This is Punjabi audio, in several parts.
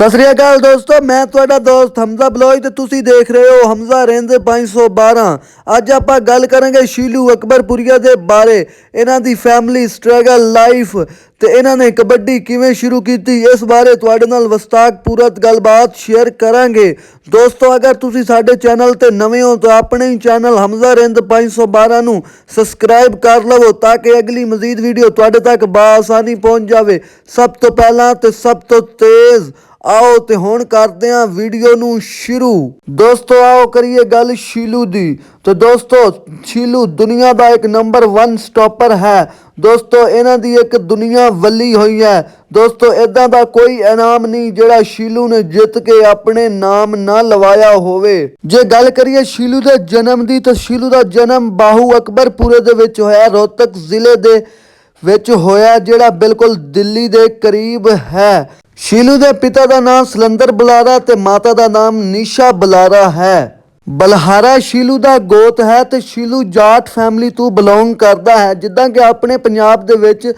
ਸਤਿ ਸ੍ਰੀ ਅਕਾਲ ਦੋਸਤੋ, ਮੈਂ ਤੁਹਾਡਾ ਦੋਸਤ ਹਮਜ਼ਾ ਬਲੋਈ ਤੇ ਤੁਸੀਂ ਦੇਖ ਰਹੇ ਹੋ ਹਮਜ਼ਾ ਰੇਂਜ 512 ਅੱਜ ਆਪਾਂ ਗੱਲ ਕਰਾਂਗੇ ਸ਼ੀਲੂ ਅਕਬਰਪੁਰੀਆ ਦੇ ਬਾਰੇ, ਇਹਨਾਂ ਦੀ ਫੈਮਿਲੀ ਸਟਰਗਲ ਲਾਈਫ ਤੇ ਇਹਨਾਂ ਨੇ ਕਬੱਡੀ ਕਿਵੇਂ ਸ਼ੁਰੂ ਕੀਤੀ, ਇਸ ਬਾਰੇ ਤੁਹਾਡੇ ਨਾਲ ਵਸਤਾਕ ਪੂਰਤ ਗੱਲਬਾਤ ਸ਼ੇਅਰ ਕਰਾਂਗੇ। ਦੋਸਤੋ, ਅਗਰ ਤੁਸੀਂ ਸਾਡੇ ਚੈਨਲ ਤੇ ਨਵੇਂ ਹੋ ਤਾਂ ਆਪਣੇ ਹੀ ਚੈਨਲ ਹਮਜ਼ਾ ਰਿੰਦ 512 ਨੂੰ ਸਬਸਕ੍ਰਾਈਬ ਕਰ ਲਵੋ ਤਾਂ ਕਿ ਅਗਲੀ ਮਜ਼ੀਦ ਵੀਡੀਓ ਤੁਹਾਡੇ ਤੱਕ ਬਾਸਾਨੀ ਪਹੁੰਚ ਜਾਵੇ। ਸਭ ਤੋਂ ਪਹਿਲਾਂ ਤੇ ਸਭ ਤੋਂ ਤੇਜ਼ ਆਓ ਤੇ ਹੁਣ ਕਰਦੇ ਹਾਂ ਵੀਡੀਓ ਨੂੰ ਸ਼ੁਰੂ। ਦੋਸਤੋ, ਆਓ ਕਰੀਏ ਗੱਲ ਸ਼ੀਲੂ ਦੀ। ਤੇ ਦੋਸਤੋ, ਸ਼ੀਲੂ ਦੁਨੀਆ ਦਾ ਇੱਕ ਨੰਬਰ 1 ਸਟਾਪਰ ਹੈ। ਦੋਸਤੋ, ਇਹਨਾਂ ਦੀ ਇੱਕ ਦੁਨੀਆ ਵੱਲੀ ਹੋਈ ਹੈ। ਦੋਸਤੋ ਇਦਾਂ ਦਾ ਕੋਈ ਇਨਾਮ ਨਹੀਂ ਜਿਹੜਾ ਸ਼ੀਲੂ ਨੇ ਜਿੱਤ ਕੇ ਆਪਣੇ ਨਾਮ ਨਾ ਲਵਾਇਆ ਹੋਵੇ। ਜੇ ਗੱਲ ਕਰੀਏ ਸ਼ੀਲੂ ਦੇ ਜਨਮ ਦੀ, ਤਾਂ ਸ਼ੀਲੂ ਦਾ ਜਨਮ ਬਾਹੂ ਅਕਬਰਪੁਰੇ ਦੇ ਵਿੱਚ ਹੋਇਆ, ਰੋਹਤਕ ਜ਼ਿਲ੍ਹੇ ਦੇ ਵਿੱਚ ਹੋਇਆ, ਜਿਹੜਾ ਬਿਲਕੁਲ ਦਿੱਲੀ ਦੇ ਕਰੀਬ ਹੈ। ਸ਼ੀਲੂ ਦੇ ਪਿਤਾ ਦਾ ਨਾਮ ਸਲੰਦਰ ਬੁਲਾਰਾ ਤੇ ਮਾਤਾ ਦਾ ਨਾਮ ਨੀਸ਼ਾ ਬੁਲਾਰਾ ਹੈ। ਬਲਹਾਰਾ ਸ਼ੀਲੂ ਦਾ ਗੋਤ ਹੈ ਤੇ ਸ਼ੀਲੂ ਜਾਟ ਫੈਮਿਲੀ ਤੋਂ ਬਿਲੋਂਗ ਕਰਦਾ ਹੈ। ਜਿੱਦਾਂ ਕਿ ਆਪਣੇ ਪੰਜਾਬ ਦੇ ਵਿੱਚ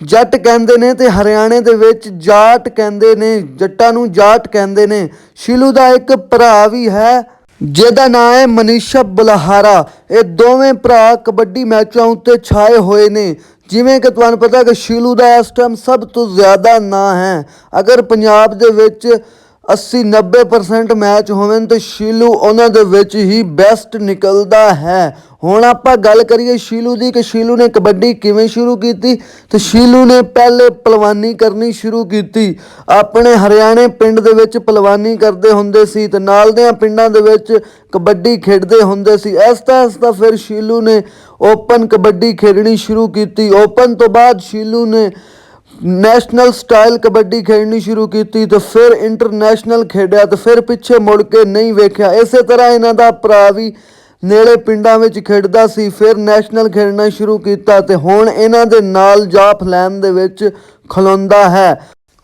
ਜੱਟ ਕਹਿੰਦੇ ਨੇ ਤੇ ਹਰਿਆਣੇ ਦੇ ਵਿੱਚ ਜਾਟ ਕਹਿੰਦੇ ਨੇ, ਜੱਟਾਂ ਨੂੰ ਜਾਟ ਕਹਿੰਦੇ ਨੇ। ਸ਼ੀਲੂ ਦਾ ਇੱਕ ਭਰਾ ਵੀ ਹੈ, ਜਿਹਦਾ ਨਾਮ ਹੈ ਮਨੀਸ਼ਾ ਬਲਹਾਰਾ। ਇਹ ਦੋਵੇਂ ਭਰਾ ਕਬੱਡੀ ਮੈਚਾਂ ਉੱਤੇ ਛਾਏ ਹੋਏ ਨੇ। ਜਿਵੇਂ ਕਿ ਤੁਹਾਨੂੰ ਪਤਾ ਕਿ ਸ਼ੀਲੂ ਦਾ ਇਸ ਟਾਈਮ ਸਭ ਤੋਂ ਜ਼ਿਆਦਾ ਨਾਂ ਹੈ। ਅਗਰ ਪੰਜਾਬ ਦੇ ਵਿੱਚ 80 90% ਮੈਚ ਹੋਵਨ ਤੇ ਸ਼ੀਲੂ ਉਹਨਾਂ ਦੇ ਵਿੱਚ ਹੀ ਬੈਸਟ ਨਿਕਲਦਾ ਹੈ। ਹੁਣ ਆਪਾਂ ਗੱਲ ਕਰੀਏ ਸ਼ੀਲੂ ਦੀ ਕਿ ਸ਼ੀਲੂ ਨੇ ਕਬੱਡੀ ਕਿਵੇਂ ਸ਼ੁਰੂ ਕੀਤੀ ਤੇ ਸ਼ੀਲੂ ਨੇ ਪਹਿਲੇ ਪਹਿਲਵਾਨੀ ਕਰਨੀ ਸ਼ੁਰੂ ਕੀਤੀ। ਆਪਣੇ ਹਰਿਆਣੇ ਪਿੰਡ ਦੇ ਵਿੱਚ ਪਹਿਲਵਾਨੀ ਕਰਦੇ ਹੁੰਦੇ ਸੀ ਤੇ ਨਾਲ ਦੇ ਪਿੰਡਾਂ ਦੇ ਵਿੱਚ ਕਬੱਡੀ ਖੇਡਦੇ ਹੁੰਦੇ ਸੀ। ਇਸ ਤਰ੍ਹਾਂ ਇਸ ਤਰ੍ਹਾਂ ਫਿਰ ਸ਼ੀਲੂ ਨੇ ਓਪਨ ਕਬੱਡੀ ਖੇਡਣੀ ਸ਼ੁਰੂ ਕੀਤੀ। ਓਪਨ ਤੋਂ ਬਾਅਦ ਸ਼ੀਲੂ ਨੇ ਨੈਸ਼ਨਲ ਸਟਾਈਲ ਕਬੱਡੀ ਖੇਡਣੀ ਸ਼ੁਰੂ ਕੀਤੀ ਤੇ ਫਿਰ ਇੰਟਰਨੈਸ਼ਨਲ ਖੇਡਿਆ ਤੇ ਫਿਰ ਪਿੱਛੇ ਮੁੜ ਕੇ ਨਹੀਂ ਵੇਖਿਆ। ਇਸੇ ਤਰ੍ਹਾਂ ਇਹਨਾਂ ਦਾ ਭਰਾ ਵੀ ਨੇੜੇ ਪਿੰਡਾਂ ਵਿੱਚ ਖੇਡਦਾ ਸੀ, ਫਿਰ ਨੈਸ਼ਨਲ ਖੇਡਣਾ ਸ਼ੁਰੂ ਕੀਤਾ ਤੇ ਹੁਣ ਇਹਨਾਂ ਦੇ ਨਾਲ ਜਾਫ ਲੈਣ ਦੇ ਵਿੱਚ ਖਲੋਂਦਾ ਹੈ।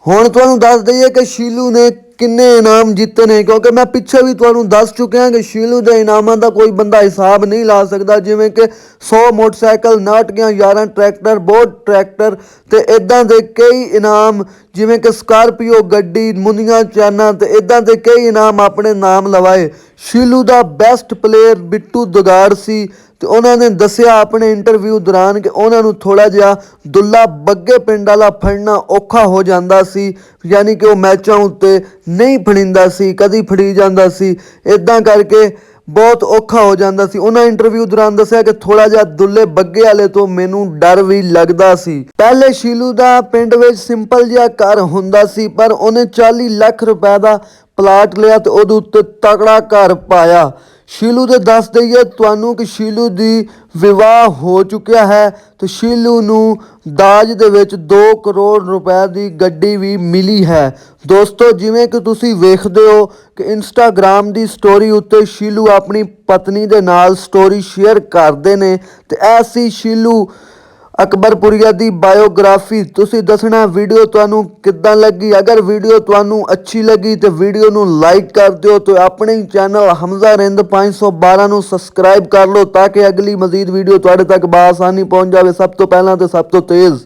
ਹੁਣ ਤੁਹਾਨੂੰ ਦੱਸ ਦਈਏ ਕਿ ਸ਼ੀਲੂ ਨੇ ਕਿੰਨੇ ਇਨਾਮ ਜਿੱਤੇ ਨੇ, ਕਿਉਂਕਿ ਮੈਂ ਪਿੱਛੇ ਵੀ ਤੁਹਾਨੂੰ ਦੱਸ ਚੁੱਕਿਆ ਕਿ ਸ਼ੀਲੂ ਦੇ ਇਨਾਮਾਂ ਦਾ ਕੋਈ ਬੰਦਾ ਹਿਸਾਬ ਨਹੀਂ ਲਾ ਸਕਦਾ, ਜਿਵੇਂ ਕਿ 100 ਮੋਟਰਸਾਈਕਲ, ਨਾਟਕੀਆਂ 11 ਟਰੈਕਟਰ, ਬੋਟ ਟਰੈਕਟਰ ਤੇ ਇਦਾਂ ਦੇ ਕਈ ਇਨਾਮ, ਜਿਵੇਂ ਕਿ ਸਕਾਰਪੀਓ ਗੱਡੀ ਮੁੰਦੀਆਂ ਚਾਨਾਂ ਤੇ ਇਦਾਂ ਦੇ ਕਈ ਇਨਾਮ ਆਪਣੇ ਨਾਮ ਲਵਾਏ। ਸ਼ੀਲੂ ਦਾ ਬੈਸਟ ਪਲੇਅਰ ਬਿੱਟੂ ਦੁਗਾੜ ਸੀ। ਤੇ ਉਹਨਾਂ ਨੇ ਦੱਸਿਆ ਆਪਣੇ ਇੰਟਰਵਿਊ ਦੌਰਾਨ ਕਿ ਉਹਨਾਂ ਨੂੰ ਥੋੜਾ ਜਿਹਾ ਦੁੱਲਾ ਬੱਗੇ ਪਿੰਡ ਵਾਲਾ ਫੜਨਾ ਔਖਾ ਹੋ ਜਾਂਦਾ ਸੀ, ਯਾਨੀ ਕਿ ਉਹ ਮੈਚਾਂ ਉੱਤੇ ਨਹੀਂ ਫੜਿੰਦਾ ਸੀ, ਕਦੀ ਫੜੀ ਜਾਂਦਾ ਸੀ। ਇਦਾਂ ਕਰਕੇ ਬਹੁਤ ਔਖਾ ਹੋ ਜਾਂਦਾ ਸੀ। ਉਹਨਾਂ ਇੰਟਰਵਿਊ ਦੌਰਾਨ ਦੱਸਿਆ ਕਿ ਥੋੜਾ ਜਿਹਾ ਦੁੱਲੇ ਬੱਗੇ ਵਾਲੇ ਤੋਂ ਮੈਨੂੰ ਡਰ ਵੀ ਲੱਗਦਾ ਸੀ। ਪਹਿਲੇ ਸ਼ੀਲੂ ਦਾ ਪਿੰਡ ਵਿੱਚ ਸਿੰਪਲ ਜਿਹਾ ਘਰ ਹੁੰਦਾ ਸੀ, ਪਰ ਉਹਨੇ 40 ਲੱਖ ਰੁਪਏ ਦਾ ਪਲਾਟ ਲਿਆ ਤੇ ਉਹਦੇ ਉੱਤੇ ਤਕੜਾ ਘਰ ਪਾਇਆ। ਸ਼ੀਲੂ ਦੇ ਦੱਸ ਦਈਏ, ਤੁਹਾਨੂੰ ਕਿ ਸ਼ੀਲੂ ਦੀ ਵਿਵਾਹ ਹੋ ਚੁੱਕਿਆ ਹੈ ਤੇ ਸ਼ੀਲੂ ਨੂੰ ਦਾਜ ਦੇ ਵਿੱਚ 2 ਕਰੋੜ ਰੁਪਏ ਦੀ ਗੱਡੀ ਵੀ ਮਿਲੀ ਹੈ। ਦੋਸਤੋ, ਜਿਵੇਂ ਕਿ ਤੁਸੀਂ ਵੇਖਦੇ ਹੋ ਕਿ ਇੰਸਟਾਗ੍ਰam ਦੀ ਸਟੋਰੀ ਉੱਤੇ ਸ਼ੀਲੂ ਆਪਣੀ ਪਤਨੀ ਦੇ ਨਾਲ ਸਟੋਰੀ ਸ਼ੇਅਰ ਕਰਦੇ ਨੇ ਤੇ ਐਸੀ ਸ਼ੀਲੂ ਅਕਬਰਪੁਰੀਆ ਦੀ ਬਾਇਓਗ੍ਰਾਫੀ। ਤੁਸੀਂ ਦੱਸਣਾ ਵੀਡੀਓ ਤੁਹਾਨੂੰ ਕਿੱਦਾਂ ਲੱਗੀ? ਅਗਰ ਵੀਡੀਓ ਤੁਹਾਨੂੰ ਅੱਛੀ ਲੱਗੀ ਤੇ ਵੀਡੀਓ ਨੂੰ ਲਾਈਕ ਕਰ ਦਿਓ ਤੇ ਆਪਣੇ ਚੈਨਲ ਹਮਜ਼ਾ ਰਿੰਦ 512 ਨੂੰ ਸਬਸਕ੍ਰਾਈਬ ਕਰ ਲਓ ਤਾਂ ਕਿ ਅਗਲੀ ਮਜ਼ੀਦ ਵੀਡੀਓ ਤੁਹਾਡੇ ਤੱਕ ਬਾਸਾਨੀ ਪਹੁੰਚ ਜਾਵੇ। ਸਭ ਤੋਂ ਪਹਿਲਾਂ ਤੇ ਸਭ ਤੋਂ ਤੇਜ਼